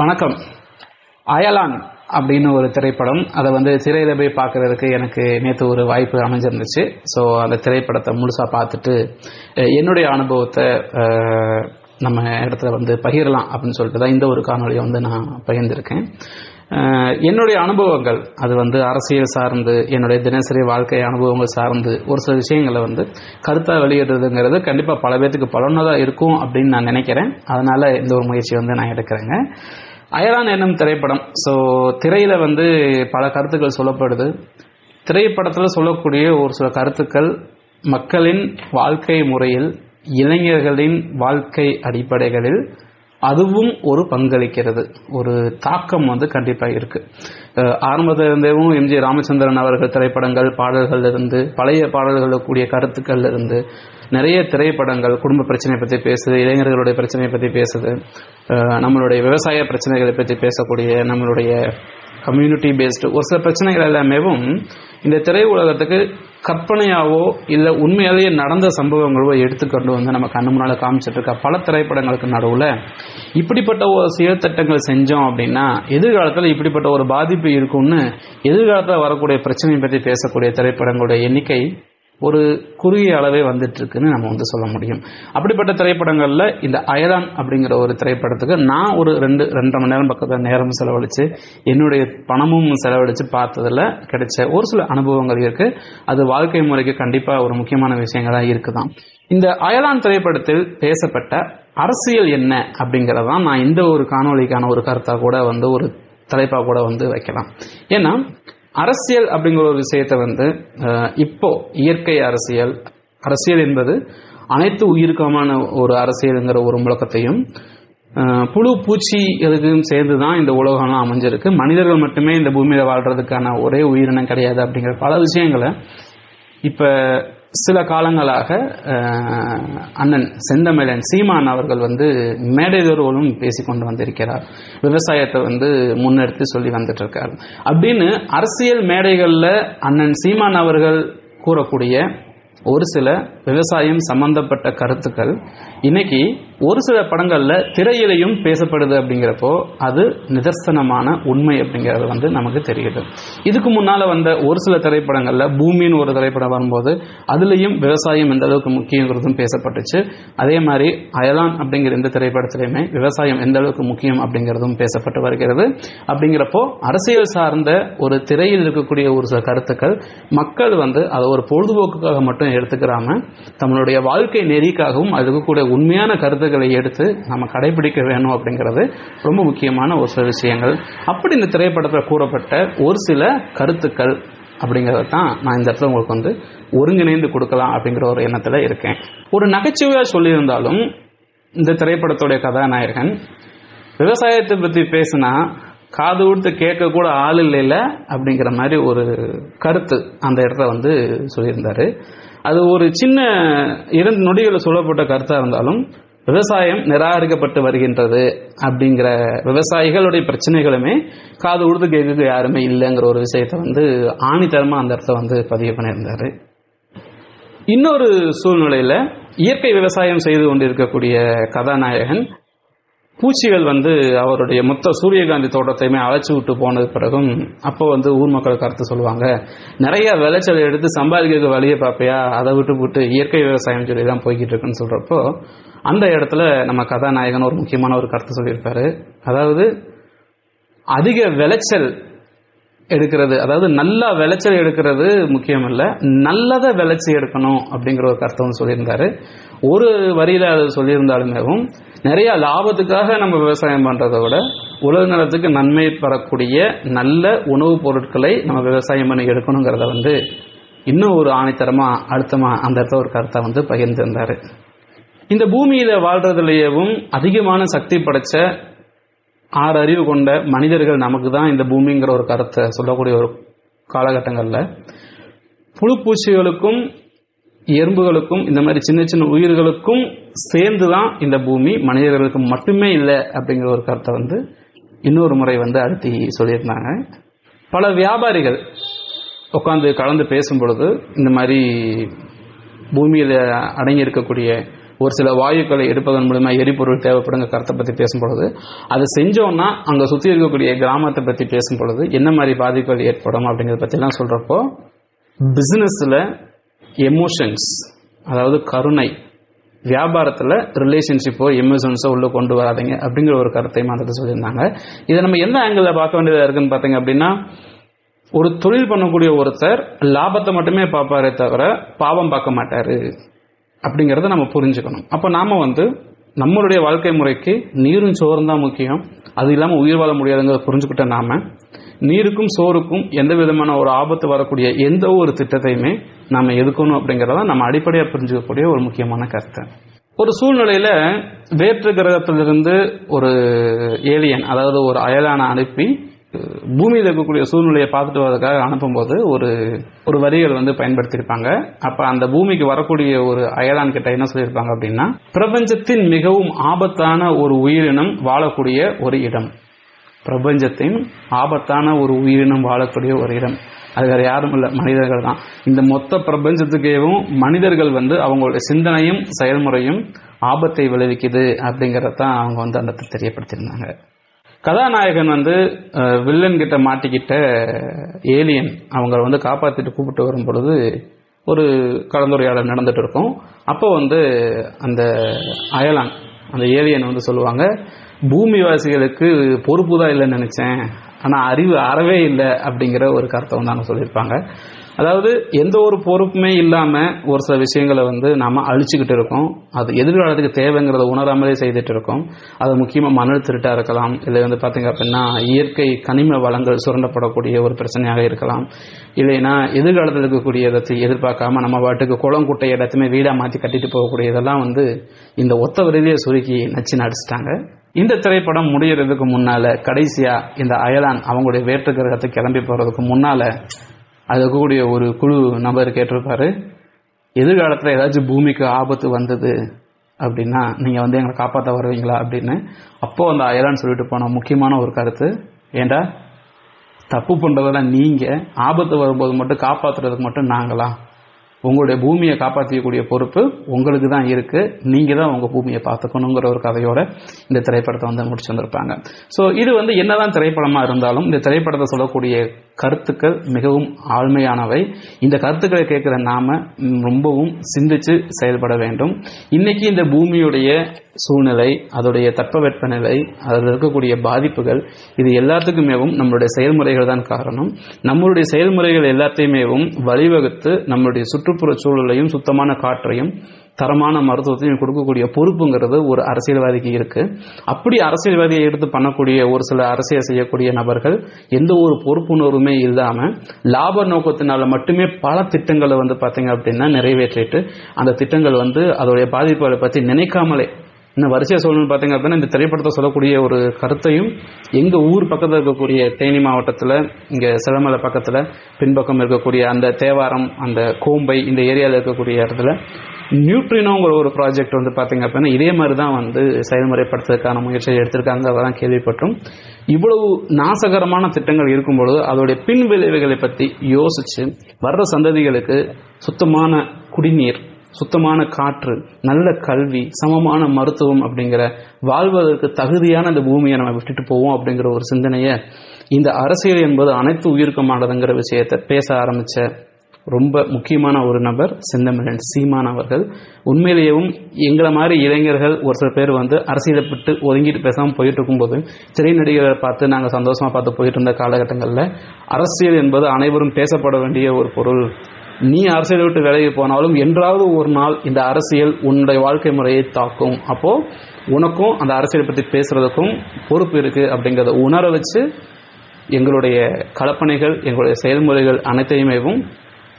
வணக்கம். அயலான் அப்படின்னு ஒரு திரைப்படம். அதை வந்து திரையில போய் பார்க்கறதுக்கு எனக்கு நேற்று ஒரு வாய்ப்பு அமைஞ்சிருந்துச்சு. ஸோ அந்த திரைப்படத்தை முழுசாக பார்த்துட்டு என்னுடைய அனுபவத்தை நம்ம இடத்துல வந்து பகிரலாம் அப்படின்னு சொல்லிட்டு தான் இந்த ஒரு காணொலியை வந்து நான் பகிர்ந்திருக்கேன். என்னுடைய அனுபவங்கள் அது வந்து அரசியல் சார்ந்து என்னுடைய தினசரி வாழ்க்கை அனுபவங்கள் சார்ந்து ஒரு சில விஷயங்களை வந்து கருத்தாக வெளியிடுறதுங்கிறது கண்டிப்பாக பல பேர்த்துக்கு பலனதாக இருக்கும் அப்படின்னு நான் நினைக்கிறேன். அதனால் இந்த ஒரு முயற்சி வந்து நான் எடுக்கிறேங்க. அயலான் என்னும் திரைப்படம். ஸோ திரையில் வந்து பல கருத்துக்கள் சொல்லப்படுது. திரைப்படத்தில் சொல்லக்கூடிய ஒரு சில கருத்துக்கள் மக்களின் வாழ்க்கை முறையில் இளைஞர்களின் வாழ்க்கை அடிப்படைகளில் அதுவும் ஒரு பங்களிக்கிறது. ஒரு தாக்கம் வந்து கண்டிப்பாக இருக்குது ஆரம்பத்திலிருந்தேவும் இருந்தேவும் எம்ஜி ராமச்சந்திரன் அவர்கள் திரைப்படங்கள் பாடல்கள்லிருந்து பழைய பாடல்களில் கூடிய கருத்துக்கள்ல இருந்து நிறைய திரைப்படங்கள் குடும்ப பிரச்சனையை பற்றி பேசுது இளைஞர்களுடைய பிரச்சனையை பற்றி பேசுது. நம்மளுடைய விவசாய பிரச்சனைகளை பற்றி பேசக்கூடிய நம்மளுடைய கம்யூனிட்டி பேஸ்டு ஒரு சில பிரச்சனைகள் எல்லாமேவும் இந்த திரை உலகத்துக்கு கற்பனையாவோ இல்லை உண்மையாலேயே நடந்த சம்பவங்களோ எடுத்துக்கொண்டு வந்து நம்ம கண்ணு முன்னால் காமிச்சிட்டு இருக்க. பல திரைப்படங்களுக்கு நடுவில் இப்படிப்பட்ட ஒரு செயல்திட்டங்கள் செஞ்சோம் அப்படின்னா எதிர்காலத்தில் இப்படிப்பட்ட ஒரு பாதிப்பு இருக்கும்னு எதிர்காலத்தில் வரக்கூடிய பிரச்சனையை பற்றி பேசக்கூடிய திரைப்படங்களுடைய எண்ணிக்கை ஒரு குறுகிய அளவே வந்துட்டு இருக்குன்னு நம்ம வந்து சொல்ல முடியும். அப்படிப்பட்ட திரைப்படங்களில் இந்த அயலான் அப்படிங்கிற ஒரு திரைப்படத்துக்கு நான் ஒரு ரெண்டு ரெண்டரை மணி நேரம் பக்கத்தில் நேரம் செலவழித்து என்னுடைய பணமும் செலவழித்து பார்த்ததில் கிடைச்ச ஒரு சில அனுபவங்கள் இருக்குது அது வாழ்க்கை முறைக்கு கண்டிப்பாக ஒரு முக்கியமான விஷயங்களாக இருக்குதான். இந்த அயலான் திரைப்படத்தில் பேசப்பட்ட அரசியல் என்ன அப்படிங்கிறதான் நான் இந்த ஒரு காணொளிக்கான ஒரு கருத்தாக கூட வந்து ஒரு தலைப்பாக கூட வந்து வைக்கலாம். ஏன்னா அரசியல் அப்படிங்கிற ஒரு விஷயத்தை வந்து இப்போ இயற்கை அரசியல் அரசியல் என்பது அனைத்து உயிருக்கமான ஒரு அரசியலுங்கிற ஒரு முழக்கத்தையும் புழு பூச்சி எதுக்கும் சேர்ந்து தான் இந்த உலகம்லாம் அமைஞ்சிருக்கு. மனிதர்கள் மட்டுமே இந்த பூமியில் வாழ்கிறதுக்கான ஒரே உயிரினம் கிடையாது அப்படிங்கிற பல விஷயங்களை இப்போ சில காலங்களாக அண்ணன் செந்தமிழன் சீமான் அவர்கள் வந்து மேடைதோறும் பேசிக்கொண்டு வந்திருக்கிறார். விவசாயத்தை வந்து முன்னெடுத்து சொல்லி வந்துட்டு இருக்கார் அப்படின்னு அரசியல் மேடைகளில் அண்ணன் சீமான் அவர்கள் கூறக்கூடிய ஒரு சில விவசாயம் சம்பந்தப்பட்ட கருத்துக்கள் இன்னைக்கு ஒரு சில படங்களில் திரையிலையும் பேசப்படுது அப்படிங்கிறப்போ அது நிதர்சனமான உண்மை அப்படிங்கிறது வந்து நமக்கு தெரியுது. இதுக்கு முன்னால் வந்த ஒரு சில திரைப்படங்களில் பூமின்னு ஒரு திரைப்படம் வரும்போது அதுலேயும் விவசாயம் எந்த அளவுக்கு முக்கியங்கிறதும் பேசப்பட்டுச்சு. அதே மாதிரி அயலான் அப்படிங்கிற இந்த திரைப்படத்திலையுமே விவசாயம் எந்த அளவுக்கு முக்கியம் அப்படிங்கிறதும் பேசப்பட்டு வருகிறது. அப்படிங்கிறப்போ அரசியல் சார்ந்த ஒரு திரையில் இருக்கக்கூடிய ஒரு சில கருத்துக்கள் மக்கள் வந்து அதை ஒரு பொழுதுபோக்குக்காக மட்டும் எடுத்துக்கிறாம தங்களுடைய வாழ்க்கை நெறிக்காகவும் அதுக்கு கூட உண்மையான கருத்துக்களை எடுத்து நம்ம கடைபிடிக்க வேணும் அப்படிங்கிறது ரொம்ப முக்கியமான ஒரு சில விஷயங்கள். அப்படி இந்த திரைப்படத்தில் கூறப்பட்ட ஒரு சில கருத்துக்கள் அப்படிங்கிறத தான் நான் இந்த இடத்துல உங்களுக்கு வந்து ஒருங்கிணைந்து கொடுக்கலாம் அப்படிங்கிற ஒரு எண்ணத்தில் இருக்கேன். ஒரு நகைச்சுவையாக சொல்லியிருந்தாலும் இந்த திரைப்படத்துடைய கதாநாயகன் விவசாயத்தை பற்றி பேசினா காது கொடுத்து கேட்க கூட ஆள் இல்லைல்ல அப்படிங்கிற மாதிரி ஒரு கருத்து அந்த இடத்துல வந்து சொல்லியிருந்தாரு. அது ஒரு சின்ன இரண்டு நொடிகளில் சொல்லப்பட்ட கருத்தாக இருந்தாலும் விவசாயம் நிராகரிக்கப்பட்டு வருகின்றது அப்படிங்கிற விவசாயிகளுடைய பிரச்சனைகளுமே காது உழுது கேட்க யாருமே இல்லைங்கிற ஒரு விஷயத்தை வந்து ஆணித்தரமாக அந்த இடத்த வந்து பதிவு பண்ணியிருந்தார். இன்னொரு சூழ்நிலையில் இயற்கை விவசாயம் செய்து கொண்டிருக்கக்கூடிய கதாநாயகன் பூச்சிகள் வந்து அவருடைய மொத்த சூரியகாந்தி தோட்டத்தையுமே அழைச்சி விட்டு போனது பிறகும் அப்போ வந்து ஊர் மக்கள் கருத்து சொல்லுவாங்க நிறைய விளைச்சல் எடுத்து சம்பாதிக்க வழியை பார்ப்பையா? அதை விட்டு விட்டு இயற்கை விவசாயம் சொல்லி தான் போய்கிட்டு இருக்குன்னு சொல்கிறப்போ அந்த இடத்துல நம்ம கதாநாயகன் ஒரு முக்கியமான ஒரு கருத்து சொல்லியிருப்பாரு. அதாவது அதிக விளைச்சல் எடுக்கிறது அதாவது நல்லா விளைச்சல் எடுக்கிறது முக்கியம் இல்லை நல்லதை விளைச்சி எடுக்கணும் அப்படிங்கிற ஒரு கருத்தை வந்து சொல்லியிருந்தாரு. ஒரு வரியில் அது சொல்லியிருந்தாலுமேவும் நிறைய லாபத்துக்காக நம்ம விவசாயம் பண்ணுறத விட உலக நலத்துக்கு நன்மை பெறக்கூடிய நல்ல உணவுப் பொருட்களை நம்ம விவசாயம் பண்ணி எடுக்கணுங்கிறத வந்து இன்னும் ஒரு ஆணைத்தரமாக அழுத்தமாக அந்த இடத்துல ஒரு கருத்தை வந்து பகிர்ந்திருந்தார். இந்த பூமியில் வாழ்கிறதுலேயும் அதிகமான சக்தி படைச்ச ஆறு அறிவு கொண்ட மனிதர்கள் நமக்கு தான் இந்த பூமிங்கிற ஒரு கருத்தை சொல்லக்கூடிய ஒரு காலகட்டங்களில். புழுப்பூச்சிகளுக்கும் எறும்புகளுக்கும் இந்த மாதிரி சின்ன சின்ன உயிர்களுக்கும் சேர்ந்து தான் இந்த பூமி மனிதர்களுக்கு மட்டுமே இல்லை அப்படிங்கிற ஒரு கருத்தை வந்து இன்னொரு முறை வந்து அழுத்தி சொல்லியிருந்தாங்க. பல வியாபாரிகள் உட்காந்து கலந்து பேசும் பொழுது இந்த மாதிரி பூமியில் அடங்கி இருக்கக்கூடிய ஒரு சில வாயுக்களை எடுப்பதன் மூலிமா எரிபொருள் தேவைப்படுங்க கருத்தை பற்றி பேசும் பொழுது அதை செஞ்சோம்னா அங்கே சுற்றி இருக்கக்கூடிய கிராமத்தை பற்றி பேசும் பொழுது என்ன மாதிரி பாதிப்புகள் ஏற்படும் அப்படிங்கிறத பற்றிலாம் சொல்கிறப்போ பிஸ்னஸில் எமோஷன்ஸ் அதாவது கருணை வியாபாரத்தில் ரிலேஷன்ஷிப்போ எமோஷன்ஸோ உள்ளே கொண்டு வராதிங்க அப்படிங்கிற ஒரு கருத்தை மாத்திரத்தை சொல்லியிருந்தாங்க. இதை நம்ம எந்த ஆங்கிளில் பார்க்க வேண்டியதாக இருக்குன்னு பார்த்தீங்க அப்படின்னா ஒரு தொழில் பண்ணக்கூடிய ஒருத்தர் லாபத்தை மட்டுமே பார்ப்பாரே தவிர பாவம் பார்க்க மாட்டார் அப்படிங்கிறத நம்ம புரிஞ்சுக்கணும். அப்போ நாம் வந்து நம்மளுடைய வாழ்க்கை முறைக்கு நீரும் சோறும் தான் முக்கியம். அது இல்லாமல் உயிர் வாழ முடியாதுங்கிறத புரிஞ்சுக்கிட்ட நாம நீருக்கும் சோறுக்கும் எந்த விதமான ஒரு ஆபத்து வரக்கூடிய எந்த ஒரு திட்டத்தையுமே நம்ம எதுக்கணும் அப்படிங்கிறத நம்ம அடிப்படையாக புரிஞ்சுக்கக்கூடிய ஒரு முக்கியமான கருத்து. ஒரு சூழ்நிலையில் வேற்று கிரகத்திலிருந்து ஒரு ஏலியன் அதாவது ஒரு அயலான அனுப்பி பூமியில் இருக்கக்கூடிய சூழ்நிலையை பார்த்துட்டு வரதுக்காக அனுப்பும்போது ஒரு ஒரு வரிகள் வந்து பயன்படுத்தியிருப்பாங்க. அப்போ அந்த பூமிக்கு வரக்கூடிய ஒரு அயலான் கிட்ட என்ன சொல்லியிருப்பாங்க அப்படின்னா பிரபஞ்சத்தின் மிகவும் ஆபத்தான ஒரு உயிரினம் வாழக்கூடிய ஒரு இடம். பிரபஞ்சத்தின் ஆபத்தான ஒரு உயிரினம் வாழக்கூடிய ஒரு இடம். அது வேறு யாரும் இல்லை மனிதர்கள் தான். இந்த மொத்த பிரபஞ்சத்துக்கேவும் மனிதர்கள் வந்து அவங்களுடைய சிந்தனையும் செயல்முறையும் ஆபத்தை விளைவிக்குது அப்படிங்கிறத தான் அவங்க வந்து அந்த தெரியப்படுத்தியிருந்தாங்க. கதாநாயகன் வந்து வில்லன் கிட்ட மாட்டிக்கிட்ட ஏலியன் அவங்கள வந்து காப்பாற்றிட்டு கூப்பிட்டு வரும் பொழுது ஒரு கலந்துரையாடல் நடந்துட்டு இருக்கும். அப்போ வந்து அந்த அயலான் அந்த ஏலியன் வந்து சொல்லுவாங்க பூமிவாசிகளுக்கு பொறுப்பு தான் இல்லைன்னு நினச்சேன். ஆனால் அறிவு அறவே இல்லை அப்படிங்கிற ஒரு கருத்தை வந்து அவங்க சொல்லியிருப்பாங்க. அதாவது எந்த ஒரு பொறுப்புமே இல்லாமல் ஒரு சில விஷயங்களை வந்து நாம் அழிச்சுக்கிட்டு இருக்கோம். அது எதிர்காலத்துக்கு தேவைங்கிறத உணராமலே செய்துட்டு இருக்கோம். அது முக்கியமாக மணல் திருட்டாக இருக்கலாம். இல்லை வந்து பார்த்தீங்க அப்படின்னா இயற்கை கனிம வளங்கள் சுரண்டப்படக்கூடிய ஒரு பிரச்சனையாக இருக்கலாம். இல்லைன்னா எதிர்காலத்தில் இருக்கக்கூடிய இடத்தை எதிர்பார்க்காம நம்ம பாட்டுக்கு குளம் குட்டை இடத்துமே வீடாக மாற்றி கட்டிட்டு போகக்கூடிய இதெல்லாம் வந்து இந்த ஒத்த விரைவியை சுருக்கி நச்சு நடிச்சிட்டாங்க. இந்த திரைப்படம் முடியறதுக்கு முன்னால் கடைசியாக இந்த அயலான் அவங்களுடைய வேற்று கிரகத்தை கிளம்பி போகிறதுக்கு முன்னால் அது இருக்கக்கூடிய ஒரு குழு நபர் கேட்டிருப்பாரு எதிர்காலத்தில் ஏதாச்சும் பூமிக்கு ஆபத்து வந்தது அப்படின்னா நீங்கள் வந்து எங்களை காப்பாற்ற வருவீங்களா அப்படின்னு அப்போ அந்த அயலான் சொல்லிட்டு போன முக்கியமான ஒரு கருத்து. ஏண்டா? தப்பு பண்ணுறதெல்லாம் நீங்கள் ஆபத்து வரும்போது மட்டும் காப்பாற்றுறதுக்கு மட்டும் நாங்களா? உங்களுடைய பூமியை காப்பாற்றக்கூடிய பொறுப்பு உங்களுக்கு தான் இருக்குது நீங்கள் தான் உங்கள் பூமியை பார்த்துக்கணுங்கிற ஒரு கதையோட இந்த திரைப்படத்தை வந்து முடிச்சு வந்திருப்பாங்க. ஸோ இது வந்து என்னதான் திரைப்படமாக இருந்தாலும் இந்த திரைப்படத்தை சொல்லக்கூடிய கருத்துக்கள் மிகவும் ஆழ்மையானவை இந்த கருத்துக்களை கேட்குற நாம ரொம்பவும் சிந்திச்சு செயல்பட வேண்டும். இன்னைக்கு இந்த பூமியுடைய சூழ்நிலை அதோடைய தட்பவெப்பநிலை அதில் இருக்கக்கூடிய பாதிப்புகள் இது எல்லாத்துக்குமேவும் நம்மளுடைய செயல்முறைகள் தான் காரணம். நம்மளுடைய செயல்முறைகள் எல்லாத்தையுமேவும் வழிவகுத்து நம்மளுடைய சுற்று சுற்றுப்புற சூழலையும் சுத்தமான காற்றையும் தரமான மருத்துவத்தையும் கொடுக்கக்கூடிய பொறுப்புங்கிறது ஒரு அரசியல்வாதிக்கு இருக்குது அப்படி அரசியல்வாதியை எடுத்து பண்ணக்கூடிய ஒரு சில அரசியல் செய்யக்கூடிய நபர்கள் எந்த ஒரு பொறுப்புணர்வுமே இல்லாமல் லாப நோக்கத்தினால மட்டுமே பல திட்டங்களை வந்து பார்த்தீங்க அப்படின்னா நிறைவேற்றிட்டு அந்த திட்டங்கள் வந்து அதோடைய பாதிப்புகளை பற்றி நினைக்காமலே இன்னும் வரிசையை சொல்லணும்னு பார்த்தீங்க அப்படின்னா இந்த திரைப்படத்தை சொல்லக்கூடிய ஒரு கருத்தையும் எங்கள் ஊர் பக்கத்தில் இருக்கக்கூடிய தேனி மாவட்டத்தில் இங்கே சிலமலை பக்கத்தில் பின்பக்கம் இருக்கக்கூடிய அந்த தேவாரம் அந்த கோம்பை இந்த ஏரியாவில் இருக்கக்கூடிய இடத்துல நியூட்ரினோங்கிற ஒரு ப்ராஜெக்ட் வந்து பார்த்தீங்க அப்படின்னா இதே மாதிரி தான் வந்து செயல்முறைப்படுத்துறதுக்கான முயற்சியை எடுத்திருக்காங்க. அதெல்லாம் கேள்விப்பட்டோம். இவ்வளவு நாசகரமான திட்டங்கள் இருக்கும் பொழுது அதோடைய பின் விளைவுகளை பற்றி யோசித்து வர்ற சந்ததிகளுக்கு சுத்தமான குடிநீர் சுத்தமான காற்று நல்ல கல்வி சமமான மருத்துவம் அப்படிங்கிற வாழ்வதற்கு தகுதியான இந்த பூமியை நம்ம விட்டுட்டு போவோம் அப்படிங்கிற ஒரு சிந்தனையை இந்த அரசியல் என்பது அனைத்து உயிருக்கமானதுங்கிற விஷயத்தை பேச ஆரம்பித்த ரொம்ப முக்கியமான ஒரு நபர் செந்தமிழன் சீமான் அவர்கள். உண்மையிலேயும் எங்களை மாதிரி இளைஞர்கள் ஒரு சில பேர் வந்து அரசியலை விட்டு ஒதுங்கிட்டு பேசாமல் போயிட்டு இருக்கும்போது திரை நடிகரை பார்த்து நாங்கள் சந்தோஷமாக பார்த்து போயிட்டு இருந்த காலகட்டங்களில் அரசியல் என்பது அனைவரும் பேசப்பட வேண்டிய ஒரு பொருள். நீ அரசியலை விட்டு விலகி போனாலும் என்றாவது ஒரு நாள் இந்த அரசியல் உன்னுடைய வாழ்க்கை முறையை தாக்கும். அப்போ உனக்கும் அந்த அரசியலை பற்றி பேசுறதுக்கும் பொறுப்பு இருக்கு அப்படிங்கிறத உணர வச்சு எங்களுடைய கலப்பனைகள் எங்களுடைய செயல்முறைகள் அனைத்தையுமேவும்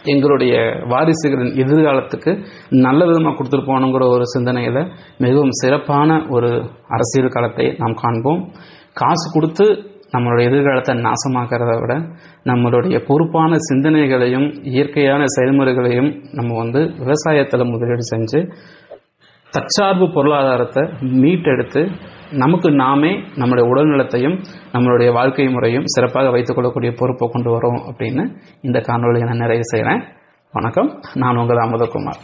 எங்களுடைய வாரிசுகளின் எதிர்காலத்துக்கு நல்ல விதமாக கொடுத்துட்டு போகணுங்கிற ஒரு சிந்தனையில் மிகவும் சிறப்பான ஒரு அரசியல் காலத்தை நாம் காண்போம். காசு கொடுத்து நம்மளுடைய எதிர்காலத்தை நாசமாக்கிறத விட நம்மளுடைய பொறுப்பான சிந்தனைகளையும் இயற்கையான செயல்முறைகளையும் நம்ம வந்து விவசாயத்தில் முதலீடு செஞ்சு தற்சார்பு பொருளாதாரத்தை மீட்டெடுத்து நமக்கு நாமே நம்மளுடைய உடல்நலத்தையும் நம்மளுடைய வாழ்க்கை முறையும் சிறப்பாக வைத்துக்கொள்ளக்கூடிய பொறுப்பை கொண்டு வரோம் அப்படின்னு இந்த காணொலியை நான் நிறைவு செய்கிறேன் வணக்கம். நான் உங்கள் அமுதகுமார்.